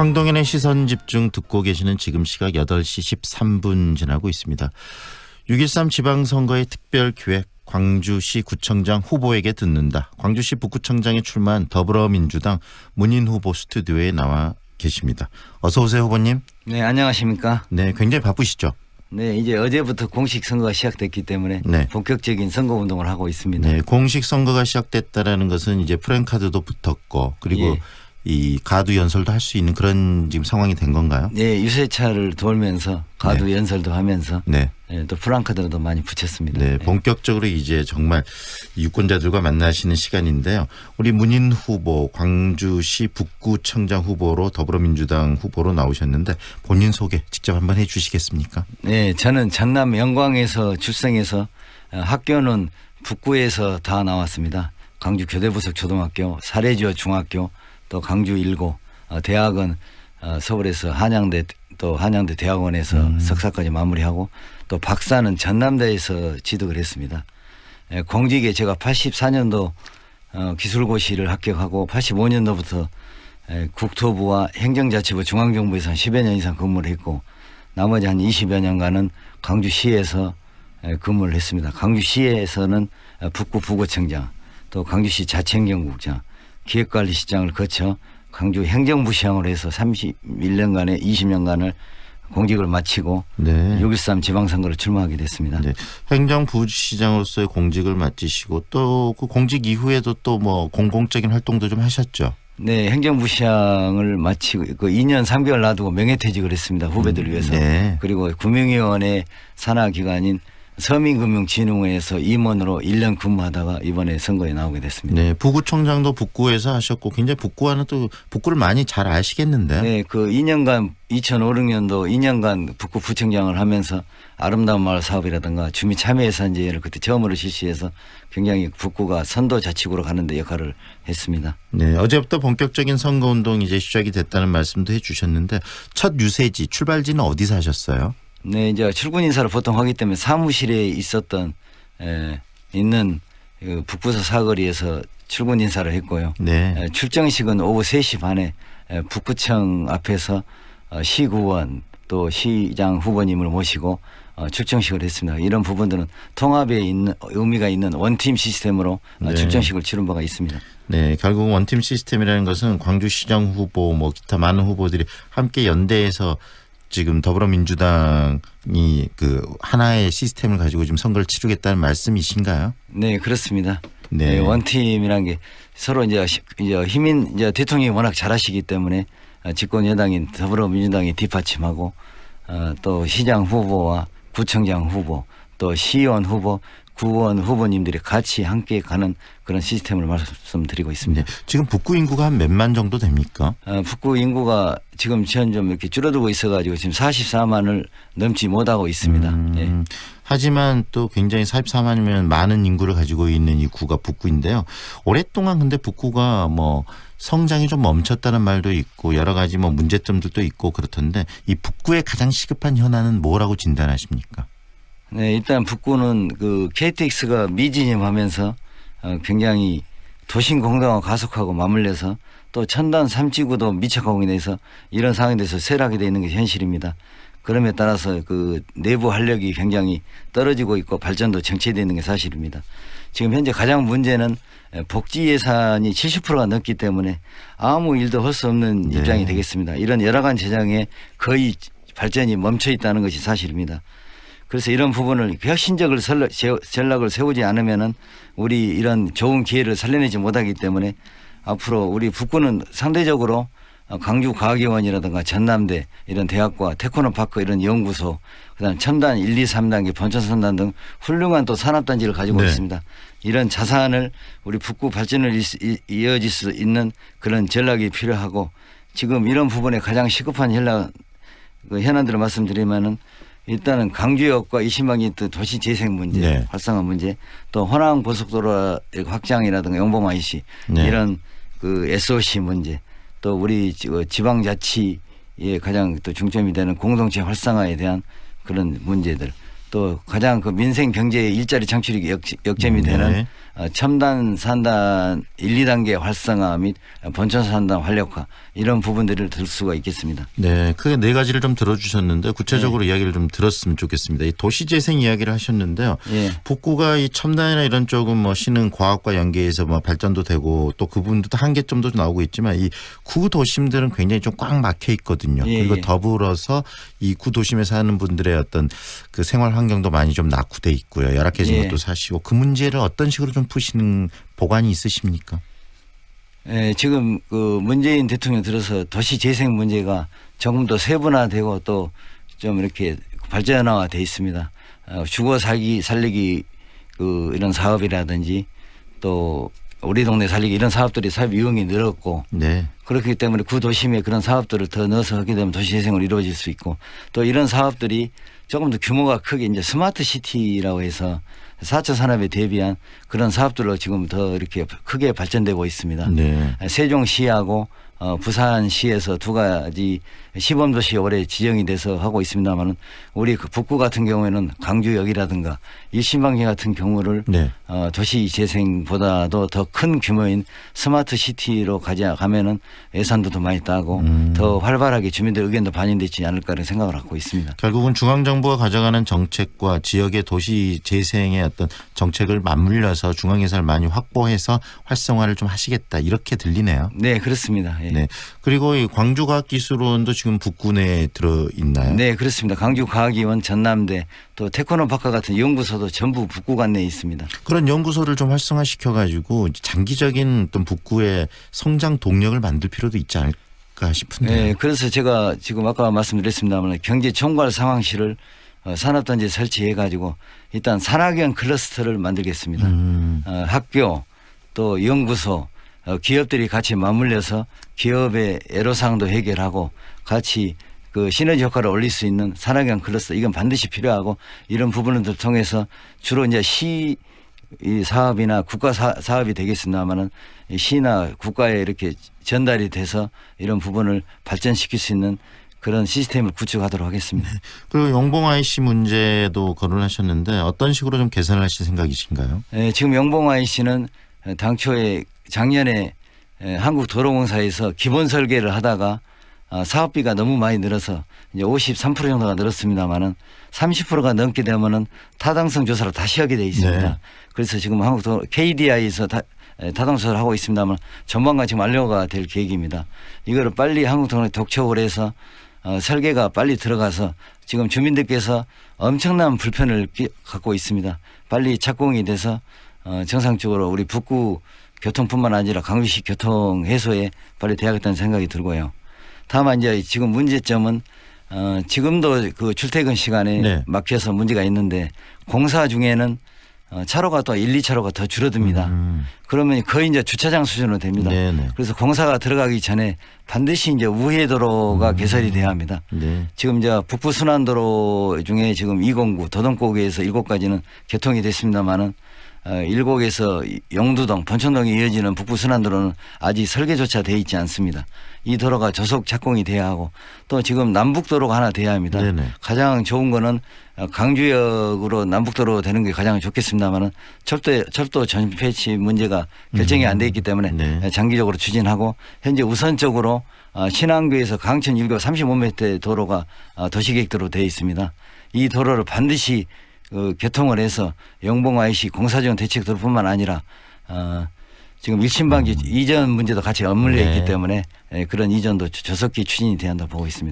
황동현의 시선 집중 듣고 계시는 지금 시각 8시 13분 지나고 있습니다. 6.13 지방선거의 특별기획 광주시 구청장 후보에게 듣는다. 광주시 북구청장에 출마한 더불어민주당 문인 후보 스튜디오에 나와 계십니다. 어서 오세요 후보님. 네, 안녕하십니까? 네, 굉장히 바쁘시죠? 네, 이제 어제부터 공식 선거가 시작됐기 때문에 네. 본격적인 선거 운동을 하고 있습니다. 네, 공식 선거가 시작됐다라는 것은 이제 프랜카드도 붙었고 그리고 예. 이 가두 연설도 할 수 있는 그런 지금 상황이 된 건가요? 네, 유세차를 돌면서 가두 연설도 하면서 네. 네, 또 프랑카드도 많이 붙였습니다. 네, 본격적으로 이제 정말 유권자들과 만나시는 시간인데요. 우리 문인 후보, 광주시 북구청장 후보로 더불어민주당 후보로 나오셨는데 본인 소개 직접 한번 해 주시겠습니까? 네, 저는 전남 영광에서 출생해서 어, 학교는 북구에서 다 나왔습니다. 광주 교대부석 초등학교, 사례지어 중학교, 또 광주 일고, 어, 대학은 어, 서울에서 한양대 또 한양대 대학원에서 석사까지 마무리하고 또 박사는 전남대에서 취득을 했습니다. 예, 공직에 제가 84년도 어, 기술고시를 합격하고 85년도부터 예, 국토부와 행정자치부 중앙정부에서 한 10여 년 이상 근무를 했고 나머지 한 20여 년간은 광주시에서 예, 근무를 했습니다. 광주시에서는 어, 북구 부구청장 또 광주시 자치행정국장 기획관리 시장을 거쳐 광주 행정부시장으로 해서 31년간의 20년간을 공직을 마치고 네. 6.13 지방선거를 출마하게 됐습니다. 네. 행정부시장으로서의 공직을 맡으시고 또 그 공직 이후에도 또 뭐 공공적인 활동도 좀 하셨죠. 네, 행정부시장을 마치고 그 2년 3개월 놔두고 명예퇴직을 했습니다. 후배들 을 위해서. 네. 그리고 금융위원회 산하 기관인 서민금융진흥원에서 임원으로 1년 근무하다가 이번에 선거에 나오게 됐습니다. 네, 부구청장도 북구에서 하셨고 굉장히 북구와는 또 북구를 많이 잘 아시겠는데. 네, 그 2년간 2005년도 2년간 북구 부청장을 하면서 아름다운 마을 사업이라든가 주민 참여 예산제를 그때 처음으로 실시해서 굉장히 북구가 선도 자치구로 가는데 역할을 했습니다. 네, 어제부터 본격적인 선거 운동이 이제 시작이 됐다는 말씀도 해주셨는데 첫 유세지 출발지는 어디서 하셨어요? 네, 이제 출근 인사를 보통 하기 때문에 사무실에 있었던 에, 있는 그 북부서 사거리에서 출근 인사를 했고요. 네, 에, 출정식은 오후 3시 반에 에, 북구청 앞에서 어, 시구원 또 시장 후보님을 모시고 어, 출정식을 했습니다. 이런 부분들은 통합에 있는 의미가 있는 원팀 시스템으로 어, 네. 출정식을 치른 바가 있습니다. 네, 결국 원팀 시스템이라는 것은 광주시장 후보, 뭐 기타 많은 후보들이 함께 연대해서 지금 더불어민주당이 그 하나의 시스템을 가지고 지금 선거를 치르겠다는 말씀이신가요? 네, 그렇습니다. 네. 네, 원팀이라는 게 서로 이제 시- 이제 힘인 이제 대통령이 워낙 잘하시기 때문에 어, 집권 여당인 더불어민주당이 뒷받침하고 어, 또 시장 후보와 구청장 후보 또 시의원 후보 구원 후보님들이 같이 함께 가는 그런 시스템을 말씀드리고 있습니다. 네, 지금 북구 인구가 한 몇만 정도 됩니까? 어, 북구 인구가 지금 현 좀 이렇게 줄어들고 있어가지고 지금 44만을 넘지 못하고 있습니다. 음, 예. 하지만 또 굉장히 44만이면 많은 인구를 가지고 있는 이 구가 북구인데요. 오랫동안 근데 북구가 뭐 성장이 좀 멈췄다는 말도 있고 여러 가지 뭐 문제점들도 있고 그렇던데 이 북구의 가장 시급한 현안은 뭐라고 진단하십니까? 네, 일단 북구는 그 KTX가 미진임하면서 어, 굉장히 도심 공동화 가속하고 맞물려서 또 첨단 삼지구도 미착하고 인해서 이런 상황에 대해서 쇠락이 되어 있는 게 현실입니다. 그럼에 따라서 그 내부 활력이 굉장히 떨어지고 있고 발전도 정체되어 있는 게 사실입니다. 지금 현재 가장 문제는 에, 복지 예산이 70%가 넘기 때문에 아무 일도 할 수 없는 네. 입장이 되겠습니다. 이런 여러 가지 재정에 거의 발전이 멈춰 있다는 것이 사실입니다. 그래서 이런 부분을 혁신적을 전략을 세우지 않으면은 우리 이런 좋은 기회를 살려내지 못하기 때문에 앞으로 우리 북구는 상대적으로 어, 광주과학의원이라든가 전남대 이런 대학과 테크노파크 이런 연구소 그다음 첨단 1, 2, 3단계 번천선단 등 훌륭한 또 산업단지를 가지고 네. 있습니다. 이런 자산을 우리 북구 발전을 이- 이어질 수 있는 그런 전략이 필요하고 지금 이런 부분에 가장 시급한 현안 그 현안들을 말씀드리면은 일단은 강주역과 20만 또 도시 재생 문제, 네. 활성화 문제, 또 호남 고속도로 확장이라든가 영봉 IC 네. 이런 그 SOC 문제, 또 우리 지- 어, 지방자치의 가장 또 중점이 되는 공동체 활성화에 대한 그런 문제들, 또 가장 그 민생 경제 일자리 창출이 역, 역점이 네. 되는 어, 첨단 산단 1, 2단계 활성화 및 본천 산단 활력화 이런 부분들을 들 수가 있겠습니다. 네, 크게 네 가지를 좀 들어주셨는데 네. 구체적으로 이야기를 좀 들었으면 좋겠습니다. 이 도시재생 이야기를 하셨는데요. 예. 북구가 이 첨단이나 이런 쪽은 뭐 신흥 과학과 연계해서 뭐 발전도 되고 또 그 부분도 한계점도 나오고 있지만 이 구도심들은 굉장히 좀 꽉 막혀 있거든요. 예, 그리고 예. 더불어서 이 구도심에 사는 분들의 어떤 그 생활 환경도 많이 좀 낙후돼 있고요. 열악해진 예. 것도 사실고 그 문제를 어떤 식으로 좀 푸시는 보관이 있으십니까? 예, 지금 그 문재인 대통령 들어서 도시 재생 문제가 조금 더 세분화되고 또 좀 이렇게 발전화돼 있습니다. 어, 주거 살기 살리기 그 이런 사업이라든지 또 우리 동네 살리기 이런 사업들이 사업 이용이 늘었고 네. 그렇기 때문에 그 도심에 그런 사업들을 더 넣어서 하게 되면 도시 재생으로 이루어질 수 있고 또 이런 사업들이 조금 더 규모가 크게 이제 스마트 시티라고 해서 4차 산업에 대비한 그런 사업들로 지금 더 이렇게 크게 발전되고 있습니다. 네. 세종시하고 어, 부산시에서 두 가지 시범도시 올해 지정이 돼서 하고 있습니다만은 우리 그 북구 같은 경우에는 광주역이라든가 일신방지 같은 경우를 네. 어, 도시 재생보다도 더 큰 규모인 스마트 시티로 가져가면은 예산도 더 많이 따고 음. 더 활발하게 주민들 의견도 반영되지 않을까라는 생각을 갖고 있습니다. 결국은 중앙 정부가 가져가는 정책과 지역의 도시 재생의 어떤 정책을 맞물려서 중앙 예산을 많이 확보해서 활성화를 좀 하시겠다 이렇게 들리네요. 네, 그렇습니다. 예. 네. 그리고 이 광주과학기술원도 지금 북구 내에 들어 있나요? 네, 그렇습니다. 강주과학위원 전남대 또 테크노파크 같은 연구소도 전부 북구 관내에 있습니다. 그런 연구소를 좀 활성화시켜 가지고 장기적인 어떤 북구의 성장 동력을 만들 필요도 있지 않을까 싶은데. 네, 그래서 제가 지금 아까 말씀드렸습니다만 경제 총괄 상황실을 어, 산업단지 설치해 가지고 일단 산학연 클러스터를 만들겠습니다. 음. 어, 학교 또 연구소 어, 기업들이 같이 맞물려서 기업의 애로사항도 해결하고 같이 그 시너지 효과를 올릴 수 있는 산학연 클러스터 이건 반드시 필요하고 이런 부분을 통해서 주로 이제 시 이 사업이나 국가 사, 사업이 되겠습니다만은 이 시나 국가에 이렇게 전달이 돼서 이런 부분을 발전시킬 수 있는 그런 시스템을 구축하도록 하겠습니다. 그리고 용봉 IC 문제도 거론하셨는데 어떤 식으로 좀 개선을 하실 생각이신가요? 예, 지금 영봉 IC는 당초에 작년에 예, 한국 도로공사에서 기본 설계를 하다가 아, 사업비가 너무 많이 늘어서 이제 53% 정도가 늘었습니다만은 30%가 넘게 되면은 타당성 조사를 다시 하게 돼 있습니다. 네. 그래서 지금 한국도 KDI에서 타, 에, 타당성을 하고 있습니다만 전반가 지금 완료가 될 계획입니다. 이거를 빨리 한국 도로에 독촉을 해서 어, 설계가 빨리 들어가서 지금 주민들께서 엄청난 불편을 끼- 갖고 있습니다. 빨리 착공이 돼서 어, 정상적으로 우리 북구 교통뿐만 아니라 강주시 교통 해소에 빨리 돼야겠다는 생각이 들고요. 다만 이제 지금 문제점은 어, 지금도 그 출퇴근 시간에 네. 막혀서 문제가 있는데 공사 중에는 어, 차로가 또 1, 2차로가 더 줄어듭니다. 음. 그러면 거의 이제 주차장 수준으로 됩니다. 네네. 그래서 공사가 들어가기 전에 반드시 이제 우회도로가 개설이 돼야 합니다. 네. 지금 이제 북부 순환도로 중에 지금 209 도동고개에서 7가지는 개통이 됐습니다만은 어, 일곡에서 영두동, 본천동에 이어지는 북부 순환도로는 아직 설계조차 돼 있지 않습니다. 이 도로가 조속 착공이 돼야 하고 또 지금 남북도로가 하나 돼야 합니다. 네네. 가장 좋은 거는 어, 강주역으로 남북도로 되는 게 가장 좋겠습니다만은 철도 철도 전폐치 문제가 결정이 안 돼 있기 때문에 네. 장기적으로 추진하고 현재 우선적으로 어, 신안교에서 강천 1교 35m 도로가 어, 도시계획도로 되어 있습니다. 이 도로를 반드시 그 개통을 해서 영봉 IC 공사지원 대책도로뿐만 아니라 어, 지금 일신방지 이전 문제도 같이 엇물려 네. 있기 때문에 예, 그런 이전도 조속히 추진이 돼야 한다고 보고 있습니다.